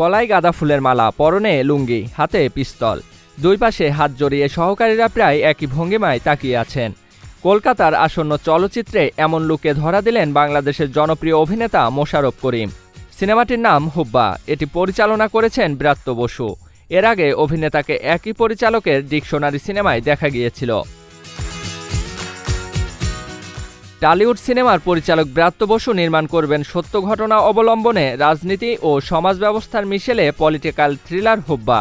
গলায় গাঁদা ফুলের মালা, পরনে লুঙ্গি, হাতে পিস্তল। দুই পাশে হাত জড়িয়ে সহকারীরা প্রায় একই ভঙ্গিমায় তাকিয়ে আছেন। কলকাতার আসন্ন চলচ্চিত্রে এমন লুকে ধরা দিলেন বাংলাদেশের জনপ্রিয় অভিনেতা মোশাররফ করিম। সিনেমাটির নাম হুব্বা, এটি পরিচালনা করেছেন ব্রাত্য বসু। এর আগে অভিনেতাকে একই পরিচালকের ডিকশনারি সিনেমায় দেখা গিয়েছিল। টালিউড সিনেমার পরিচালক ব্রাত্য বসু নির্মাণ করবেন সত্য ঘটনা অবলম্বনে রাজনীতি ও সমাজ ব্যবস্থার মিশেলে পলিটিক্যাল থ্রিলার হুব্বা।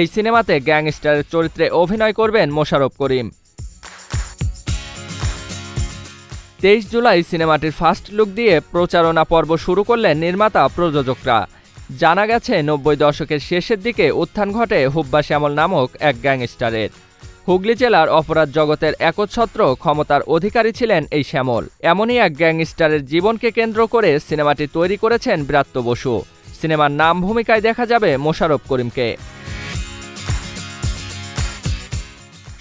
এই সিনেমাতে গ্যাংস্টারের চরিত্রে অভিনয় করবেন মোশারফ করিম। তেইশ জুলাই সিনেমাটির ফার্স্ট লুক দিয়ে প্রচারণা পর্ব শুরু করলেন নির্মাতা প্রযোজকরা। জানা গেছে, নব্বই দশকের শেষের দিকে উত্থান ঘটে হুব্বা শ্যামল নামক এক গ্যাংস্টারের। হুগলি জেলার অপরাধ জগতের একচ্ছত্র ক্ষমতার অধিকারী ছিলেন এই শ্যামল। এমনই এক গ্যাংস্টারের জীবনকে কেন্দ্র করে সিনেমাটি তৈরি করেছেন ব্রাত্য বসু। সিনেমার নাম ভূমিকায় দেখা যাবে মোশাররফ করিমকে।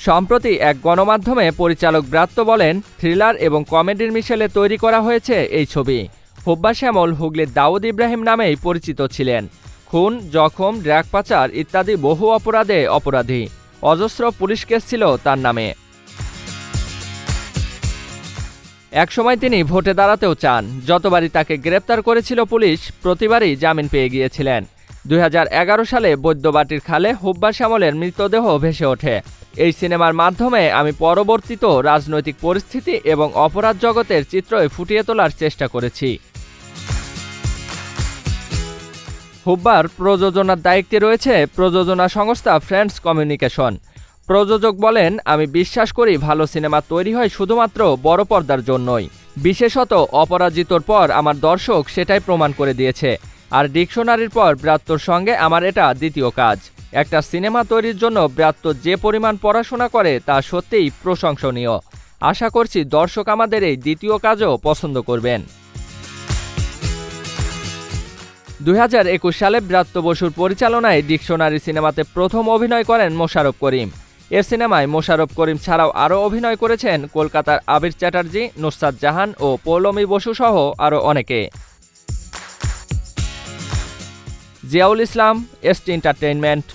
সম্প্রতি এক গণমাধ্যমে পরিচালক ব্রাত্য বলেন, থ্রিলার এবং কমেডির মিশেলে তৈরি করা হয়েছে এই ছবি। হুব্বা শ্যামল হুগলির দাউদ ইব্রাহিম নামেই পরিচিত ছিলেন। খুন, জখম, ড্রাগ পাচার ইত্যাদি বহু অপরাধে অপরাধী। অজস্র পুলিশ কেস ছিল তার নামে। একসময় তিনি ভোটে দাঁড়াতেও চান। যতবারই তাকে গ্রেপ্তার করেছিল পুলিশ, প্রতিবারই জামিন পেয়ে গিয়েছিলেন। দু হাজার এগারো সালে বৈদ্যবাটির খালে হুব্বা শ্যামলের মৃতদেহ ভেসে ওঠে। এই সিনেমার মাধ্যমে আমি পরবর্তীত রাজনৈতিক পরিস্থিতি এবং অপরাধ জগতের চিত্রই ফুটিয়ে তোলার চেষ্টা করেছি। হুব্বার প্রযোজনার দায়িত্বে রয়েছে প্রযোজনা সংস্থা ফ্রেন্ডস কমিউনিকেশন। প্রযোজক বলেন, আমি বিশ্বাস করি ভালো সিনেমা তৈরি হয় শুধুমাত্র বড় পর্দার জন্যই। বিশেষত অপরাজিতর পর আমার দর্শক সেটাই প্রমাণ করে দিয়েছে। আর ডিকশনারির পর ব্রাত্যর সঙ্গে আমার এটা দ্বিতীয় কাজ। একটা সিনেমা তৈরির জন্য ব্রাত্য যে পরিমাণ পড়াশোনা করে তা সত্যিই প্রশংসনীয়। আশা করছি দর্শক আমাদের এই দ্বিতীয় কাজও পছন্দ করবেন। দুই হাজার একুশ সালে ব্রাত্য বসুর পরিচালনায় ডিকশনারি সিনেমাতে প্রথম অভিনয় করেন মোশারফ করিম। এর সিনেমায় মোশারফ করিম ছাড়াও আরও অভিনয় করেছেন কলকাতার আবির চ্যাটার্জি, নুসরাত জাহান ও পৌলমী বসু সহ আরও অনেকে। Ziaul Islam ST entertainment.